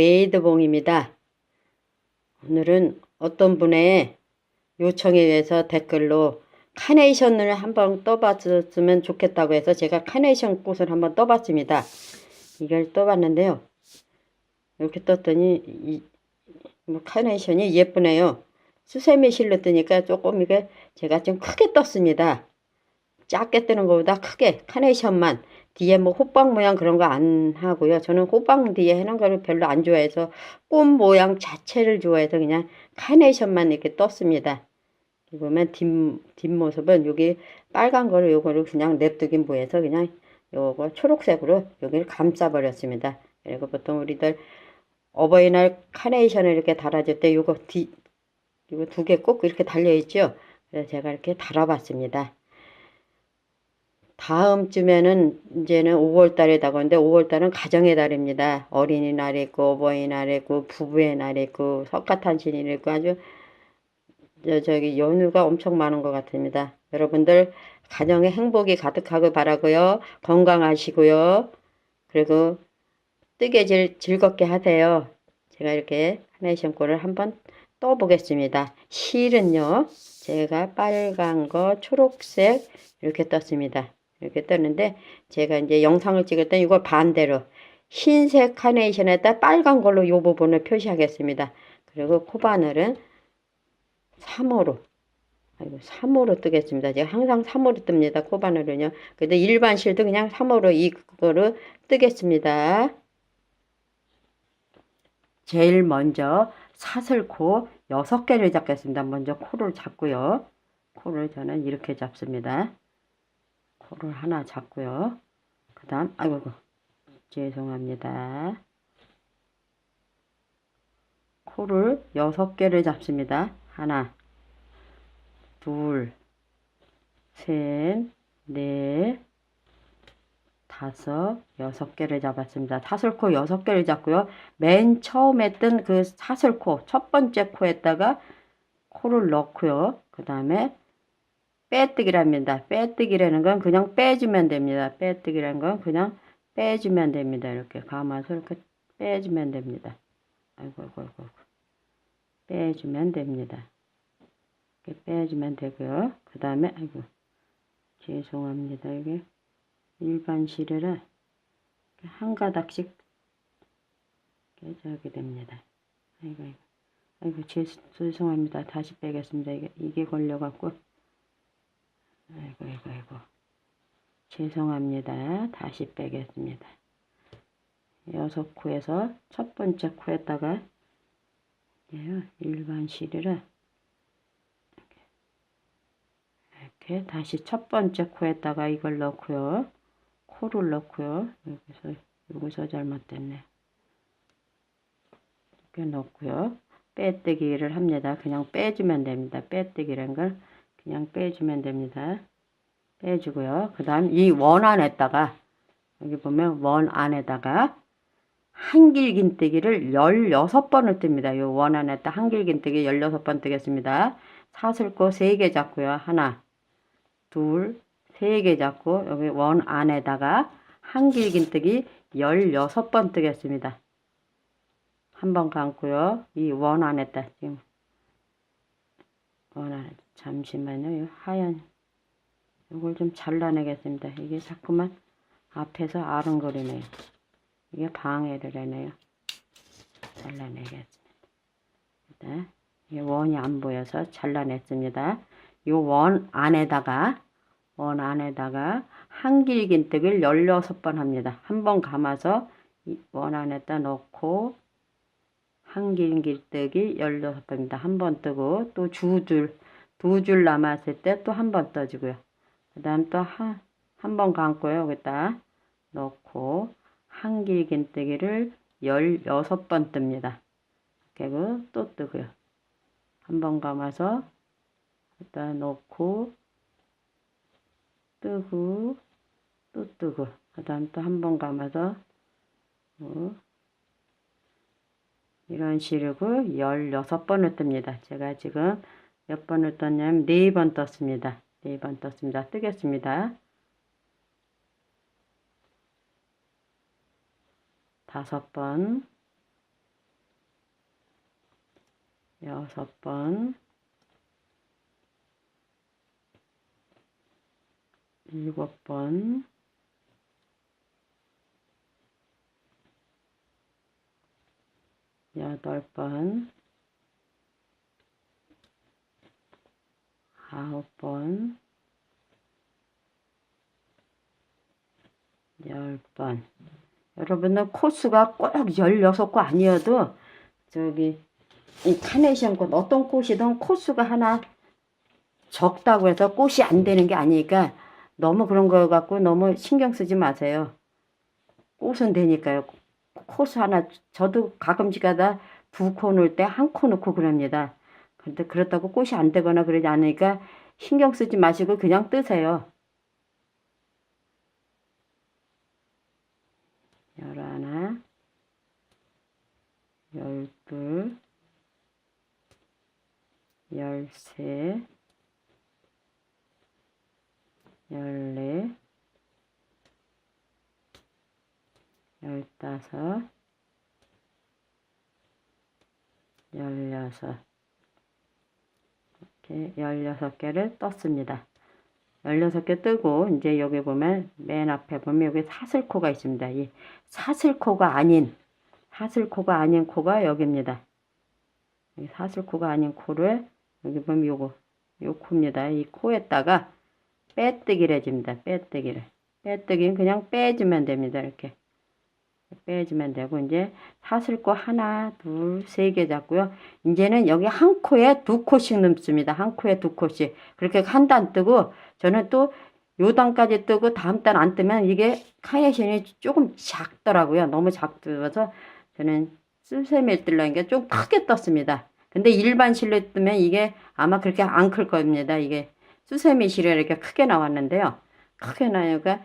메이드봉입니다. 오늘은 어떤 분의 요청에 의해서 댓글로 카네이션을 한번 떠봤으면 좋겠다고 해서 제가 카네이션 꽃을 한번 떠봤습니다. 이걸 떠봤는데요. 이렇게 떴더니 카네이션이 예쁘네요. 수세미 실로 뜨니까 조금 이게 제가 좀 크게 떴습니다. 작게 뜨는 것보다 크게 카네이션만 뒤에 뭐 호빵 모양 그런 거 안 하고요. 저는 호빵 뒤에 해놓은 거를 별로 안 좋아해서 꽃 모양 자체를 좋아해서 그냥 카네이션만 이렇게 떴습니다. 보면 뒷, 뒷모습은 여기 빨간 거를 요거를 그냥 냅두기 뭐해서 그냥 요거 초록색으로 여기를 감싸버렸습니다. 그리고 보통 우리들 어버이날 카네이션을 이렇게 달아줄 때 요거 뒤, 요거 두 개 꼭 이렇게 달려있죠. 그래서 제가 이렇게 달아봤습니다. 다음 주면은 이제는 5월 달에 다가오는데 5월 달은 가정의 달입니다. 어린이날 있고 어버이날 있고 부부의 날 있고 석가탄신일 있고 아주 저 저기 연휴가 엄청 많은 것 같습니다. 여러분들 가정에 행복이 가득하고 바라고요. 건강하시고요. 그리고 뜨개질 즐겁게 하세요. 제가 이렇게 카네이션 꼴을 한번 떠 보겠습니다. 실은요. 제가 빨간 거, 초록색 이렇게 떴습니다. 이렇게 떴는데 제가 이제 영상을 찍을 때 이걸 반대로 흰색 카네이션에다 빨간 걸로 이 부분을 표시하겠습니다. 그리고 코바늘은 3호로 아이고 3호로 뜨겠습니다. 제가 항상 3호로 뜹니다. 코바늘은요. 근데 일반 실도 그냥 3호로 이거로 뜨겠습니다. 제일 먼저 사슬코 6개를 잡겠습니다. 먼저 코를 잡고요. 코를 저는 이렇게 잡습니다. 코를 하나 잡고요. 그 다음, 아이고, 죄송합니다. 코를 여섯 개를 잡습니다. 하나, 둘, 셋, 넷, 다섯, 여섯 개를 잡았습니다. 사슬코 여섯 개를 잡고요. 맨 처음에 뜬 그 사슬코, 첫 번째 코에다가 코를 넣고요. 그 다음에 빼뜨기랍니다. 빼뜨기라는 건 그냥 빼주면 됩니다. 빼뜨기라는 건 그냥 빼주면 됩니다. 이렇게 감아서 이렇게 빼주면 됩니다. 아이고, 아이고, 아이고. 빼주면 됩니다. 이렇게 빼주면 되고요. 그 다음에, 아이고, 죄송합니다. 이게 일반 실이라 한 가닥씩 깨져게 됩니다. 아이고, 아이고. 아이고, 죄송합니다. 다시 빼겠습니다. 이게, 이게 걸려갖고. 아이고, 아이고, 아이고. 죄송합니다. 다시 빼겠습니다. 여섯 코에서 첫 번째 코에다가 예, 일반 실이라 이렇게 다시 첫 번째 코에다가 이걸 넣고요. 코를 넣고요. 여기서 여기서 잘못됐네. 이렇게 넣고요. 빼뜨기를 합니다. 그냥 빼주면 됩니다. 빼뜨기란 걸 그냥 빼주면 됩니다. 빼주고요. 그 다음 이 원 안에다가 여기 보면 원 안에다가 한길긴뜨기를 16번을 뜹니다. 이 원 안에다 한길긴뜨기 16번 뜨겠습니다. 사슬코 3개 잡고요. 하나, 둘, 세 개 잡고 여기 원 안에다가 한 길긴뜨기 16번 뜨겠습니다. 한 번 감고요. 이 원 안에다 지금 원 안에 잠시만요. 이 하얀 이걸 좀 잘라내겠습니다. 이게 자꾸만 앞에서 아른거리네요. 이게 방해를 해네요. 잘라내겠습니다. 네. 이 원이 안 보여서 잘라냈습니다. 이 원 안에다가 원 안에다가 한길긴뜨기를 16번 합니다. 한 번 감아서 원 안에다 넣고 한길긴뜨기 16번입니다. 한 번 뜨고 또두 줄, 두 줄 남았을 때 또 한 번 떠주고요. 그 다음 또 한, 한번 감고요. 여기다 넣고 한길긴뜨기를 16번 뜹니다. 그리고 또 뜨고요. 한 번 감아서 여기다 넣고 뜨고 또 뜨고 그 다음 또 한 번 감아서 어, 이런 식으로 16번을 뜹니다. 제가 지금 몇 번을 떴냐면 4번 떴습니다. 4번 떴습니다. 뜨겠습니다. 다섯 번, 여섯 번, 일곱 번, 여덟 번, 아홉 번, 열 번. 여러분은 코수가 꼭 16코 아니어도 저기 이 카네이션 꽃 어떤 꽃이든 코수가 하나 적다고 해서 꽃이 안 되는 게 아니니까 너무 그런 거 갖고 너무 신경 쓰지 마세요. 꽃은 되니까요. 코수 하나 저도 가끔씩 하다 두 코 놓을 때 한 코 놓고 그럽니다. 근데 그렇다고 꽃이 안 되거나 그러지 않으니까 신경 쓰지 마시고 그냥 뜨세요. 열하나, 열둘, 열세, 열네, 열다섯, 열여섯. 이렇게 열여섯 개를 떴습니다. 16개 뜨고 이제 여기 보면 맨 앞에 보면 여기 사슬코가 있습니다. 이 사슬코가 아닌 사슬코가 아닌 코가 여기입니다. 이 사슬코가 아닌 코를 여기 보면 요거 요 코입니다. 이 코에다가 빼뜨기를 해줍니다. 빼뜨기를 빼뜨기는 그냥 빼주면 됩니다. 이렇게 빼주면 되고 이제 사슬코 하나 둘 세 개 잡고요. 이제는 여기 한 코에 두 코씩 넣습니다. 한 코에 두 코씩 그렇게 한 단 뜨고 저는 또 요 단까지 뜨고 다음 단 안 뜨면 이게 카네이션이 조금 작더라고요. 너무 작어서 저는 쓸셈에 뜰라는 게 좀 크게 떴습니다. 근데 일반 실로 뜨면 이게 아마 그렇게 안 클 겁니다. 이게 수세미 실에 이렇게 크게 나왔는데요. 크게 나니까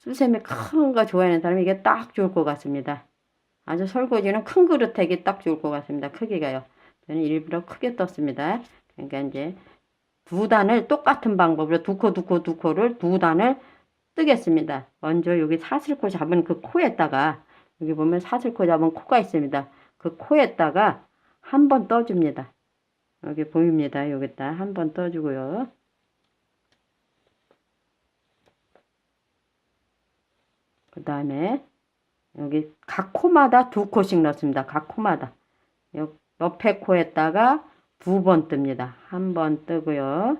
수세미 큰 거 좋아하는 사람이 이게 딱 좋을 것 같습니다. 아주 설거지는 큰 그릇하기 딱 좋을 것 같습니다. 크기가요. 저는 일부러 크게 떴습니다. 그러니까 이제 두 단을 똑같은 방법으로 두 코, 두 코, 두 코를 두 단을 뜨겠습니다. 먼저 여기 사슬코 잡은 그 코에다가 여기 보면 사슬코 잡은 코가 있습니다. 그 코에다가 한 번 떠줍니다. 여기 보입니다. 여기다 한 번 떠주고요. 그 다음에 여기 각 코마다 두 코씩 넣습니다. 각 코마다. 옆, 옆에 코에다가 두 번 뜹니다. 한 번 뜨고요.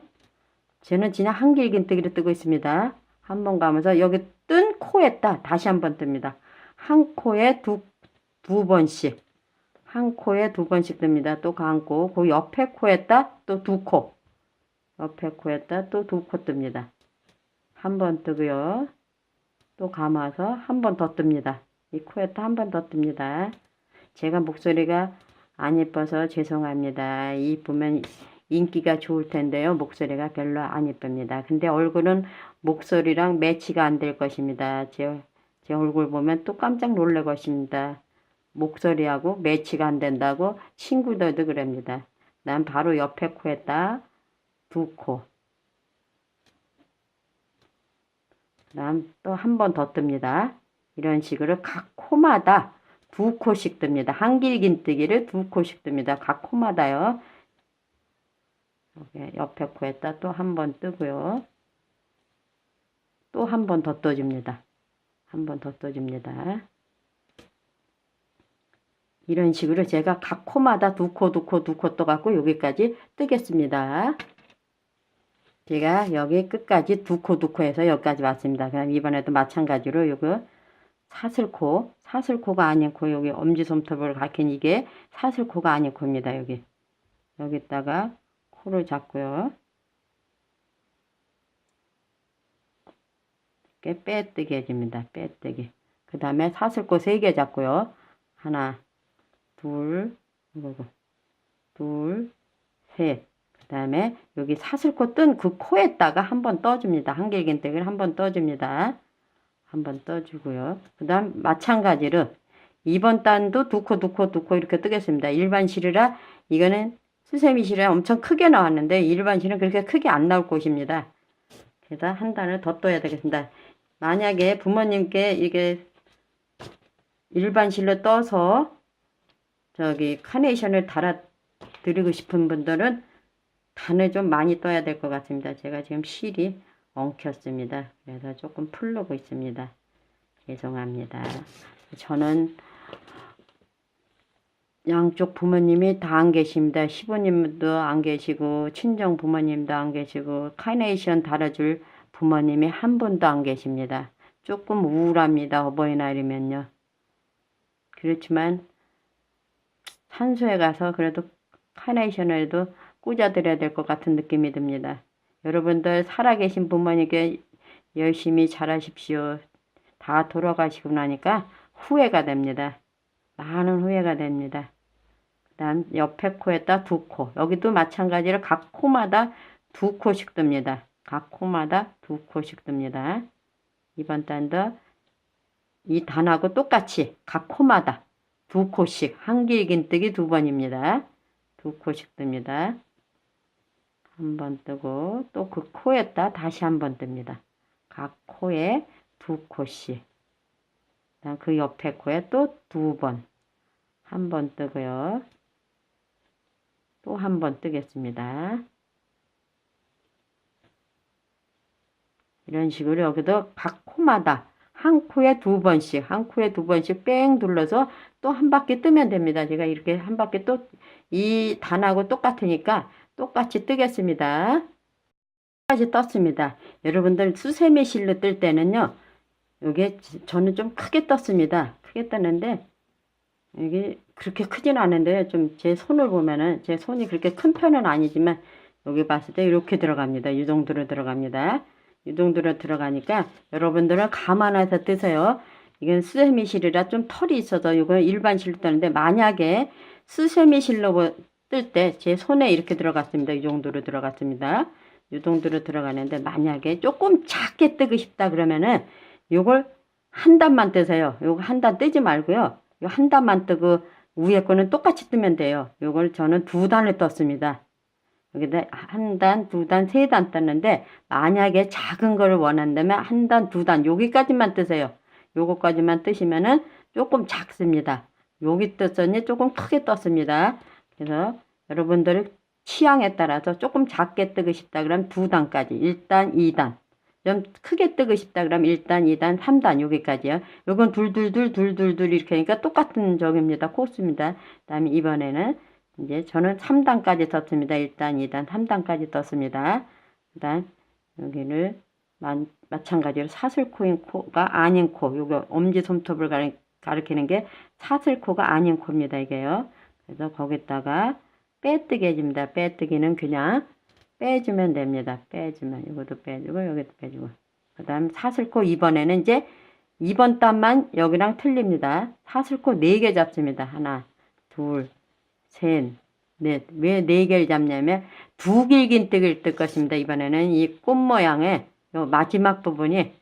저는 그냥 한 길긴뜨기로 뜨고 있습니다. 한 번 가면서 여기 뜬 코에다 다시 한 번 뜹니다. 한 코에 두, 두 번씩. 한 코에 두 번씩 뜹니다. 또 감고, 그 옆에 코에다 또 두 코. 옆에 코에다 또 두 코 뜹니다. 한 번 뜨고요. 또 감아서 한 번 더 뜹니다. 이 코에다 한번 더 뜹니다. 제가 목소리가 안 예뻐서 죄송합니다. 이쁘면 인기가 좋을 텐데요. 목소리가 별로 안 예쁩니다. 근데 얼굴은 목소리랑 매치가 안 될 것입니다. 제, 제 얼굴 보면 또 깜짝 놀랄 것입니다. 목소리하고 매치가 안 된다고 친구들도 그럽니다. 난 바로 옆에 코에다 두 코. 그다음 또한 번 더 뜹니다. 이런 식으로 각 코마다 두 코씩 뜹니다. 한길긴뜨기를 두 코씩 뜹니다. 각 코마다요. 옆에 코에다 또 한 번 뜨고요. 또 한 번 더 떠줍니다. 한 번 더 떠줍니다. 이런 식으로 제가 각 코마다 두 코, 두 코, 두 코 떠갖고 여기까지 뜨겠습니다. 제가 여기 끝까지 두 코, 두코 해서 여기까지 왔습니다. 그럼 이번에도 마찬가지로 요거 사슬코, 사슬코가 아닌 코, 여기 엄지손톱을 가린 이게 사슬코가 아닌 코입니다. 여기. 여기다가 코를 잡고요. 이렇게 빼뜨기 해줍니다. 빼뜨기. 그 다음에 사슬코 세개 잡고요. 하나, 둘, 둘, 셋. 그 다음에 여기 사슬코 뜬 그 코에다가 한 번 떠줍니다. 한길긴뜨기를 한번 떠줍니다. 한 번 떠주고요. 그 다음 마찬가지로 2번 단도 두 코, 두 코, 두 코 이렇게 뜨겠습니다. 일반 실이라 이거는 수세미 실이라 엄청 크게 나왔는데 일반 실은 그렇게 크게 안 나올 곳입니다. 그래서 한 단을 더 떠야 되겠습니다. 만약에 부모님께 이게 일반 실로 떠서 저기 카네이션을 달아 드리고 싶은 분들은 단을 좀 많이 떠야 될 것 같습니다. 제가 지금 실이 엉켰습니다. 그래서 조금 풀르고 있습니다. 죄송합니다. 저는 양쪽 부모님이 다 안 계십니다. 시부님도 안 계시고 친정 부모님도 안 계시고 카네이션 달아줄 부모님이 한 분도 안 계십니다. 조금 우울합니다. 어버이날이면요. 그렇지만 산소에 가서 그래도 카네이션을도 꽂아드려야 될 것 같은 느낌이 듭니다. 여러분들 살아계신 부모님께 열심히 잘하십시오. 다 돌아가시고 나니까 후회가 됩니다. 많은 후회가 됩니다. 그 다음 옆에 코에다 두 코. 여기도 마찬가지로 각 코마다 두 코씩 뜹니다. 각 코마다 두 코씩 듭니다. 이번 단도 이 단하고 똑같이 각 코마다 두 코씩 한 길긴 뜨기 두 번입니다. 두 코씩 뜹니다. 한 번 뜨고 또 그 코에다 다시 한 번 뜹니다. 각 코에 두 코씩. 그 옆에 코에 또 두 번. 한 번 뜨고요. 또 한 번 뜨겠습니다. 이런 식으로 여기도 각 코마다 한 코에 두 번씩, 한 코에 두 번씩 뺑 둘러서 또 한 바퀴 뜨면 됩니다. 제가 이렇게 한 바퀴 또 이 단하고 똑같으니까 똑같이 뜨겠습니다. 까지 떴습니다. 여러분들 수세미 실로 뜰 때는요. 이게 저는 좀 크게 떴습니다. 크게 떴는데 이게 그렇게 크진 않은데 좀 제 손을 보면은 제 손이 그렇게 큰 편은 아니지만 여기 봤을 때 이렇게 들어갑니다. 이 정도로 들어갑니다. 이 정도로 들어가니까 여러분들은 감안해서 뜨세요. 이건 수세미 실이라 좀 털이 있어서 이건 일반 실로 뜨는데 만약에 수세미 실로 뜰 때 제 손에 이렇게 들어갔습니다. 이 정도로 들어갔습니다. 이 정도로 들어가는데 만약에 조금 작게 뜨고 싶다 그러면은 요걸 한 단만 뜨세요. 요거 한 단 뜨지 말고요. 요 한 단만 뜨고 위에 거는 똑같이 뜨면 돼요. 요걸 저는 두 단을 떴습니다. 여기다 한 단, 두 단, 세 단 떴는데 만약에 작은 거를 원한다면 한 단, 두 단 여기까지만 뜨세요. 요거까지만 뜨시면은 조금 작습니다. 여기 떴더니 조금 크게 떴습니다. 그래서 여러분들 취향에 따라서 조금 작게 뜨고 싶다 그러면 두 단까지 1단, 2단 좀 크게 뜨고 싶다 그러면 1단, 2단, 3단 여기까지요. 요건 둘둘둘 둘둘둘 이렇게 하니까 똑같은 적입니다. 코스입니다. 그 다음에 이번에는 이제 저는 3단까지 떴습니다. 1단, 2단, 3단까지 떴습니다. 그 다음 여기를 만, 마찬가지로 사슬코인 코가 아닌 코. 요거 엄지손톱을 가리, 가리키는 게 사슬코가 아닌 코입니다. 이게요. 그래서 거기다가 빼뜨기 해줍니다. 빼뜨기는 그냥 빼주면 됩니다. 빼주면 이것도 빼주고 여기도 빼주고 그 다음 사슬코 이번에는 이제 2번 단만 여기랑 틀립니다. 사슬코 4개 잡습니다. 하나 둘셋 넷. 왜 4개를 잡냐면 두 길긴 뜨기를 뜰 것입니다. 이번에는 이 꽃 모양의 요 마지막 부분이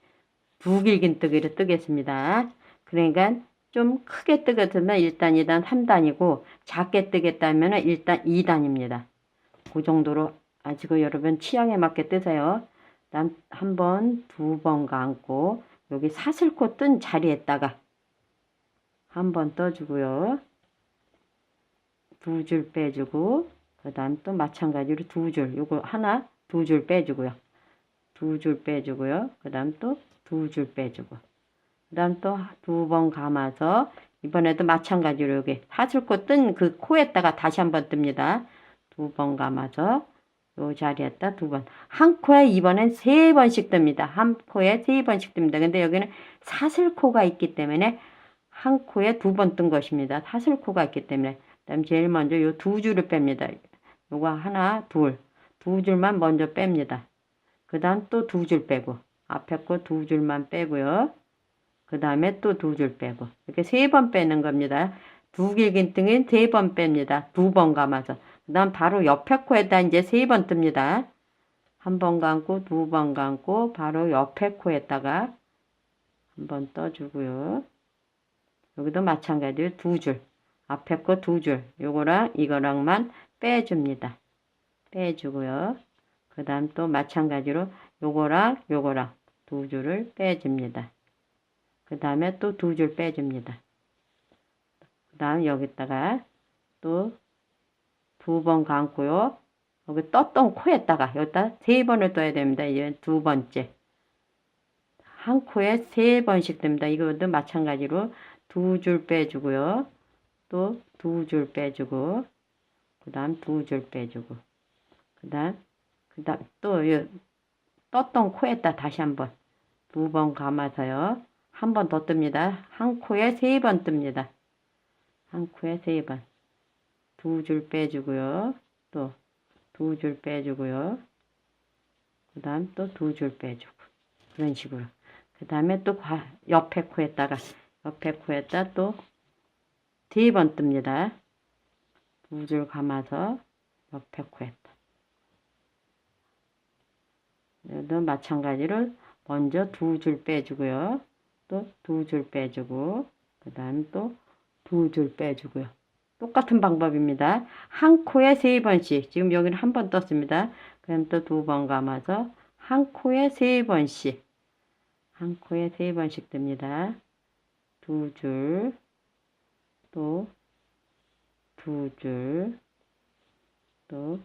두 길긴 뜨기를 뜨겠습니다. 그러니까 좀 크게 뜨겠으면 1단, 2단, 3단이고 작게 뜨겠다면 1단, 2단입니다. 그 정도로 아시고 여러분 취향에 맞게 뜨세요. 난 한 번, 두 번 감고 여기 사슬코 뜬 자리에다가 한 번 떠주고요. 두 줄 빼주고 그 다음 또 마찬가지로 두 줄, 요거 하나 두 줄 빼주고요. 두 줄 빼주고요. 그 다음 또 두 줄 빼주고 그 다음 또 두 번 감아서 이번에도 마찬가지로 여기 사슬코 뜬그 코에다가 다시 한번 뜹니다. 두 번 감아서 요 자리에다 두 번. 한 코에 이번엔 세 번씩 뜹니다. 한 코에 세 번씩 뜹니다. 근데 여기는 사슬코가 있기 때문에 한 코에 두 번 뜬 것입니다. 사슬코가 있기 때문에. 그다음 제일 먼저 요 두 줄을 뺍니다. 요거 하나, 둘. 두 줄만 먼저 뺍니다. 그 다음 또 두 줄 빼고. 앞에 거 두 줄만 빼고요. 그 다음에 또 두 줄 빼고. 이렇게 세 번 빼는 겁니다. 두 길긴 등은 세 번 뺍니다. 두 번 감아서. 그 다음 바로 옆에 코에다 이제 세 번 뜹니다. 한 번 감고 두 번 감고 바로 옆에 코에다가 한 번 떠주고요. 여기도 마찬가지로 두 줄. 앞에 거 두 줄. 요거랑 이거랑만 빼줍니다. 빼주고요. 그 다음 또 마찬가지로 요거랑 요거랑 두 줄을 빼줍니다. 그 다음에 또 두 줄 빼줍니다. 그 다음 여기다가 또 두 번 감고요. 여기 떴던 코에다가 여기다 세 번을 떠야 됩니다. 이제 두 번째. 한 코에 세 번씩 됩니다. 이것도 마찬가지로 두 줄 빼주고요. 또 두 줄 빼주고, 그 다음 두 줄 빼주고, 그 다음, 그 다음 또 요, 떴던 코에다 다시 한 번, 두 번 감아서요. 한 번 더 뜹니다. 한 코에 세 번 뜹니다. 한 코에 세 번. 두 줄 빼주고요. 또 두 줄 빼주고요. 그 다음 또 두 줄 빼주고. 그런 식으로. 그 다음에 또 과- 옆에 코에다가, 옆에 코에다 또 세 번 뜹니다. 두 줄 감아서 옆에 코에다. 마찬가지로 먼저 두 줄 빼주고요. 또 두 줄 빼주고, 그 다음 또 두 줄 빼주고요. 똑같은 방법입니다. 한 코에 세 번씩. 지금 여기는 한 번 떴습니다. 그럼 또 두 번 감아서 한 코에 세 번씩. 한 코에 세 번씩 뜹니다. 두 줄, 또 두 줄, 또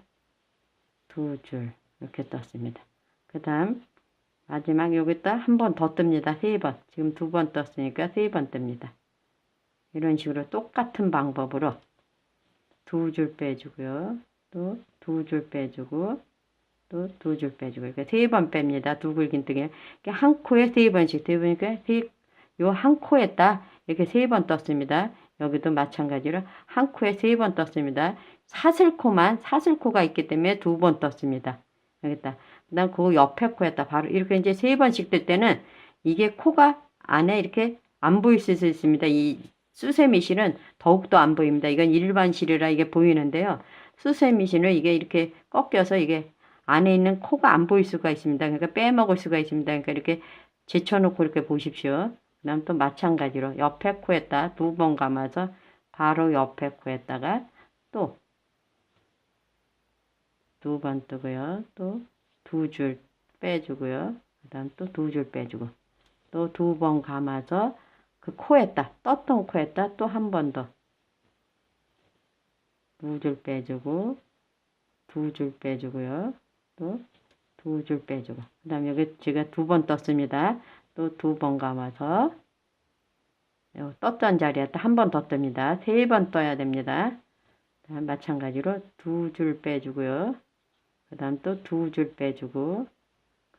두 줄. 이렇게 떴습니다. 그 다음 마지막 여기다 한 번 더 뜹니다. 세 번. 지금 두 번 떴으니까 세 번 뜹니다. 이런 식으로 똑같은 방법으로 두 줄 빼주고요. 또 두 줄 빼주고 또 두 줄 빼주고 이렇게 세 번 뺍니다. 두 굵은뜨기 이렇게 한 코에 세 번씩 세 번이니까 요한 코에다 이렇게 세 번 떴습니다. 여기도 마찬가지로 한 코에 세 번 떴습니다. 사슬코만 사슬코가 있기 때문에 두 번 떴습니다. 여기다 그다음 그 옆에 코에다 바로 이렇게 이제 세 번씩 뜰 때는 이게 코가 안에 이렇게 안 보일 수 있습니다. 이 수세미 실은 더욱더 안 보입니다. 이건 일반 실이라 이게 보이는데요. 수세미 실은 이게 이렇게 꺾여서 이게 안에 있는 코가 안 보일 수가 있습니다. 그러니까 빼먹을 수가 있습니다. 그러니까 이렇게 제쳐놓고 이렇게 보십시오. 그 다음 또 마찬가지로 옆에 코에다 두 번 감아서 바로 옆에 코에다가 또 두 번 뜨고요. 또 두 줄 빼주고요. 그 다음 또 두 줄 빼주고 또 두 번 감아서 그 코에다 떴던 코에다 또 한 번 더 두 줄 빼주고 두 줄 빼주고요. 또 두 줄 빼주고 그 다음 여기 제가 두 번 떴습니다. 또 두 번 감아서 요 떴던 자리에 한번 더 뜹니다. 세 번 떠야 됩니다. 마찬가지로 두 줄 빼주고요. 그 다음 또 두 줄 빼주고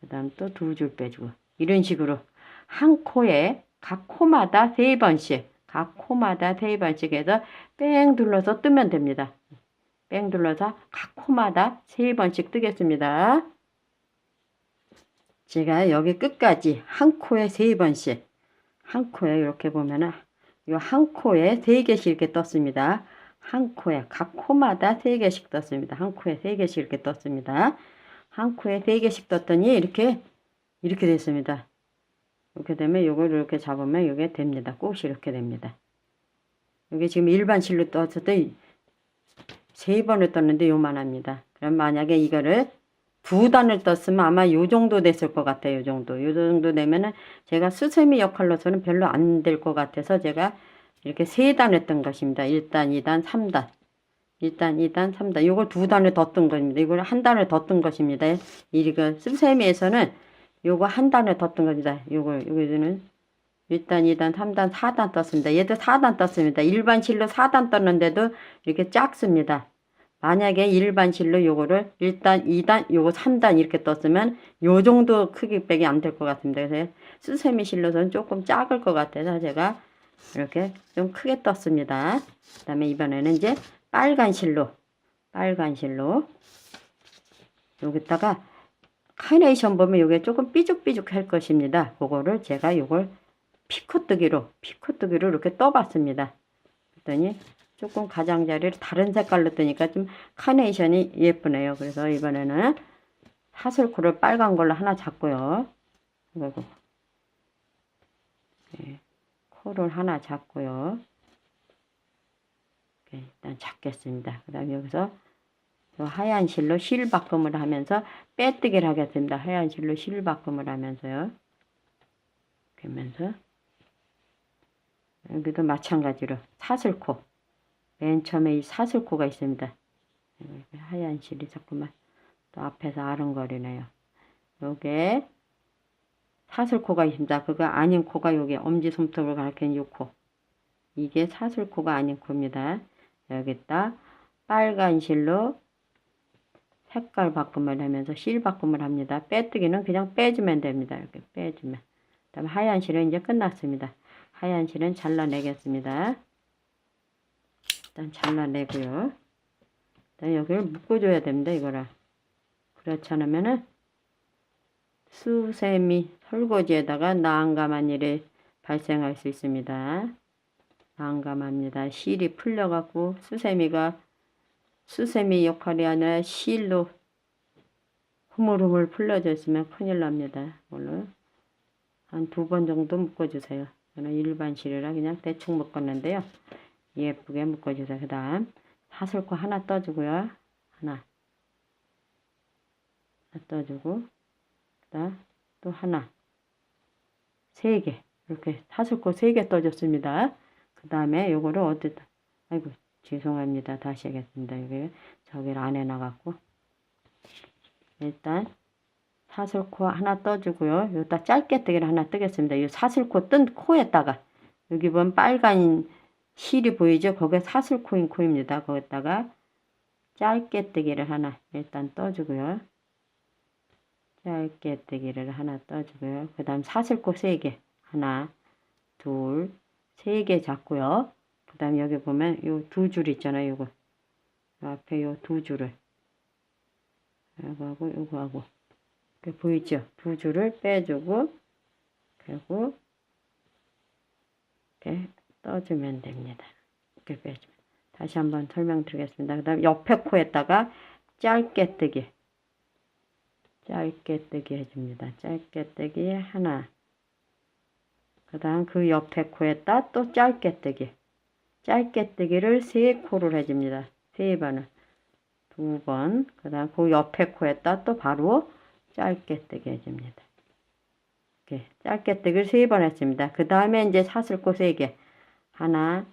그 다음 또 두 줄 빼주고 이런 식으로 한 코에 각 코마다 세 번씩 각 코마다 세 번씩 해서 뺑 둘러서 뜨면 됩니다. 뺑 둘러서 각 코마다 세 번씩 뜨겠습니다. 제가 여기 끝까지 한 코에 세 번씩 한 코에 이렇게 보면은 이 한 코에 세 개씩 이렇게 떴습니다. 한 코에 각 코마다 세 개씩 떴습니다. 한 코에 세 개씩 이렇게 떴습니다. 한 코에 세 개씩 떴더니 이렇게 이렇게 됐습니다. 이렇게 되면 이걸 이렇게 잡으면 이게 됩니다. 꽃이 이렇게 됩니다. 이게 지금 일반 실로 때세 번을 떴는데 요만합니다. 그럼 만약에 이거를 두 단을 떴으면 아마 요 정도 됐을 것 같아요. 요 정도. 요 정도 되면은 제가 수세미 역할로서는 별로 안 될 것 같아서 제가 이렇게 세 단 했던 것입니다. 1단, 2단, 3단. 1단, 2단, 3단. 요걸 두 단을 더 뜬 겁니다. 이걸 한 단을 더 뜬 것입니다. 이거 수세미에서는 요거 한 단을 더 뜬 겁니다. 요걸, 요거는 1단, 2단, 3단, 4단 떴습니다. 얘도 4단 떴습니다. 일반 실로 4단 떴는데도 이렇게 작습니다. 만약에 일반 실로 요거를 1단, 2단, 요거 3단 이렇게 떴으면 요 정도 크기밖에 안될 것 같습니다. 그래서 수세미 실로서는 조금 작을 것 같아서 제가 이렇게 좀 크게 떴습니다. 그 다음에 이번에는 이제 빨간 실로, 빨간 실로 여기다가 카네이션 보면 요게 조금 삐죽삐죽 할 것입니다. 그거를 제가 요걸 피코뜨기로, 피코뜨기로 이렇게 떠봤습니다. 그랬더니 조금 가장자리를 다른 색깔로 뜨니까 좀 카네이션이 예쁘네요. 그래서 이번에는 사슬코를 빨간 걸로 하나 잡고요. 그리고 예, 코를 하나 잡고요. 일단 잡겠습니다. 그 다음에 여기서 요 하얀 실로 실 바꿈을 하면서 빼뜨기를 하겠습니다. 하얀 실로 실 바꿈을 하면서요. 이렇게 하면서 여기도 마찬가지로 사슬코 맨 처음에 이 사슬코가 있습니다. 하얀 실이 자꾸만 또 앞에서 아른거리네요. 요게 사슬코가 있습니다. 그거 아닌 코가 요게 엄지손톱을 가리키는 요 코. 이게 사슬코가 아닌 코입니다. 여기다 빨간 실로 색깔 바꿈을 하면서 실 바꿈을 합니다. 빼뜨기는 그냥 빼주면 됩니다. 이렇게 빼주면. 그다음 하얀 실은 이제 끝났습니다. 하얀 실은 잘라내겠습니다. 일단 잘라내고요. 일단 여기를 묶어줘야 됩니다. 이거라. 그렇지 않으면은 수세미 설거지에다가 난감한 일이 발생할 수 있습니다. 난감합니다. 실이 풀려갖고 수세미가 수세미 역할이 아니라 실로 흐물흐물 풀려져 있으면 큰일 납니다. 오늘 한 두 번 정도 묶어주세요. 저는 일반 실이라 그냥 대충 묶었는데요. 예쁘게 묶어주세요. 그 다음 사슬코 하나 떠주고요. 하나 하나 떠주고 그 다음 또 하나 세개 이렇게 사슬코 세개 떠줬습니다. 그 다음에 요거를 어디다 아이고 죄송합니다. 다시 하겠습니다. 여기 저기를 안 해놔갖고 일단 사슬코 하나 떠주고요. 여기다 짧게 뜨기를 하나 뜨겠습니다. 이 사슬코 뜬 코에다가 여기 보면 빨간 실이 보이죠? 거기에 사슬코인 코입니다. 거기다가 짧게 뜨기를 하나 일단 떠주고요. 짧게 뜨기를 하나 떠주고요. 그 다음 사슬코 3개 하나 둘 세 개 잡고요. 그 다음 여기 보면 요 두 줄 있잖아요. 요거 요 앞에 요 두 줄을 요거하고 요거하고 보이죠? 두 줄을 빼주고 그리고 이렇게 떠주면 됩니다. 이렇게 빼주면 다시 한번 설명드리겠습니다. 그 다음 옆에 코에다가 짧게 뜨기 짧게 뜨기 해줍니다. 짧게 뜨기 하나 그 다음 그 옆에 코에다 또 짧게 뜨기 짧게 뜨기를 세 코를 해줍니다. 세 번을 두 번, 그 다음 그 옆에 코에다 또 바로 짧게 뜨기 해줍니다. 이렇게 짧게 뜨기를 세 번 했습니다. 그 다음에 이제 사슬코 세 개. 하나,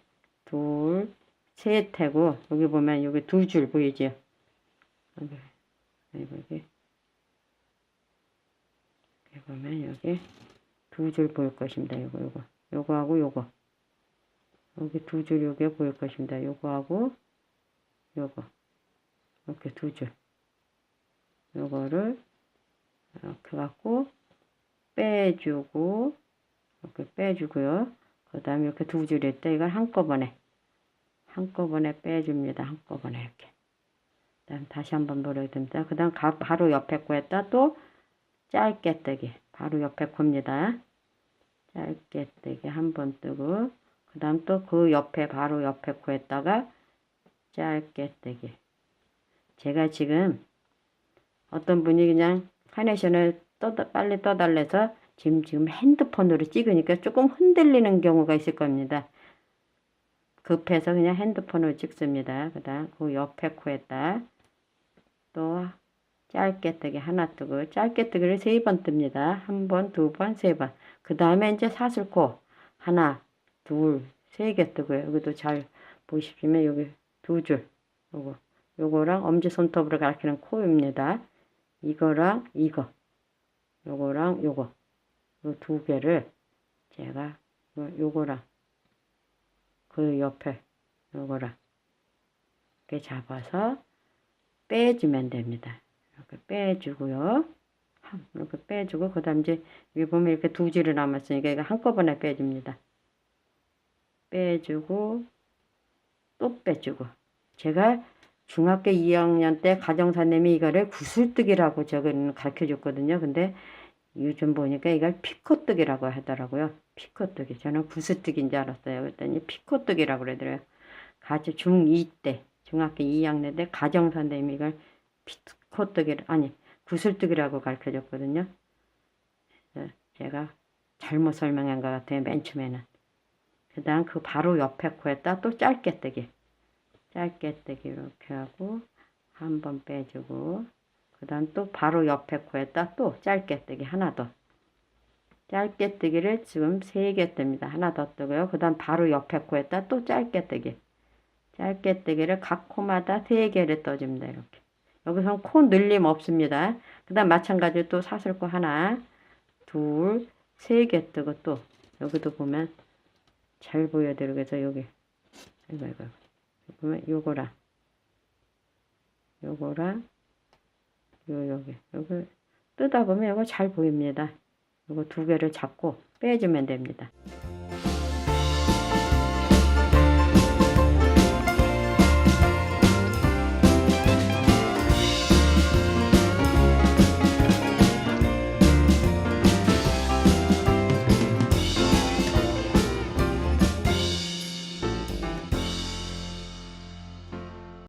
둘, 셋 하고, 여기 보면 여기 두 줄 보이죠? 여기, 보면 여기 두 줄 보일 것입니다. 요거, 요거. 요거하고 요거. 여기 두 줄 요게 보일 것입니다. 요거하고 요거. 이렇게 두 줄. 요거를 이렇게 갖고 빼주고 이렇게 빼주고요. 그 다음에 이렇게 두 줄이 있다. 이걸 한꺼번에 한꺼번에 빼줍니다. 한꺼번에 이렇게. 그 다음 다시 한번 노려줍니다. 그 다음 바로 옆에 거에다 또 짧게 뜨기. 바로 옆에 겁니다. 짧게 뜨기 한 번 뜨고 그 다음 또 그 옆에 바로 옆에 코에다가 짧게 뜨기. 제가 지금 어떤 분이 그냥 카네이션을 떠, 빨리 떠달래서 지금 지금 핸드폰으로 찍으니까 조금 흔들리는 경우가 있을 겁니다. 급해서 그냥 핸드폰으로 찍습니다. 그 다음 그 옆에 코에다 또 짧게 뜨기 하나 뜨고 짧게 뜨기를 세 번 뜹니다. 한 번, 두 번, 세 번. 그 다음에 이제 사슬코 하나, 둘, 세 개 뜨고요. 여기도 잘 보시면 여기 두 줄. 요거 요거랑 엄지손톱으로 가리키는 코입니다. 이거랑 이거 요거랑 요거 요 두 개를 제가 요거랑 그 옆에 요거랑 이렇게 잡아서 빼주면 됩니다. 이렇게 빼주고요. 이렇게 빼주고 그 다음 이제 여기 보면 이렇게 두 줄이 남았으니까 이거 한꺼번에 빼줍니다. 빼주고 또 빼주고 제가 중학교 2학년 때 가정사님이 이거를 구슬뜨기라고 저는 가르쳐 줬거든요. 근데 요즘 보니까 이걸 피코뜨기라고 하더라고요. 피코뜨기. 저는 구슬뜨기인 줄 알았어요. 그랬더니 피코뜨기라고 그러더라고요. 가지 중2 때, 중학교 2학년 때 가정사님이 이걸 피 코뜨기를, 아니, 구슬뜨기라고 가르쳐 줬거든요. 제가 잘못 설명한 것 같아요. 맨 처음에는. 그 다음 그 바로 옆에 코에다 또 짧게 뜨기. 짧게 뜨기 이렇게 하고 한 번 빼주고 그 다음 또 바로 옆에 코에다 또 짧게 뜨기 하나 더. 짧게 뜨기를 지금 세개 뜹니다. 하나 더 뜨고요. 그 다음 바로 옆에 코에다 또 짧게 뜨기. 짧게 뜨기를 각 코마다 세 개를 떠줍니다. 이렇게. 여기선 코 늘림 없습니다. 그 다음 마찬가지로 또 사슬코 하나, 둘, 세 개 뜨고 또 여기도 보면 잘 보여드리고 해서 여기 이거 이거 보면 요거랑 요거랑 요 여기 여기 뜨다 보면 이거 잘 보입니다. 이거 두 개를 잡고 빼주면 됩니다.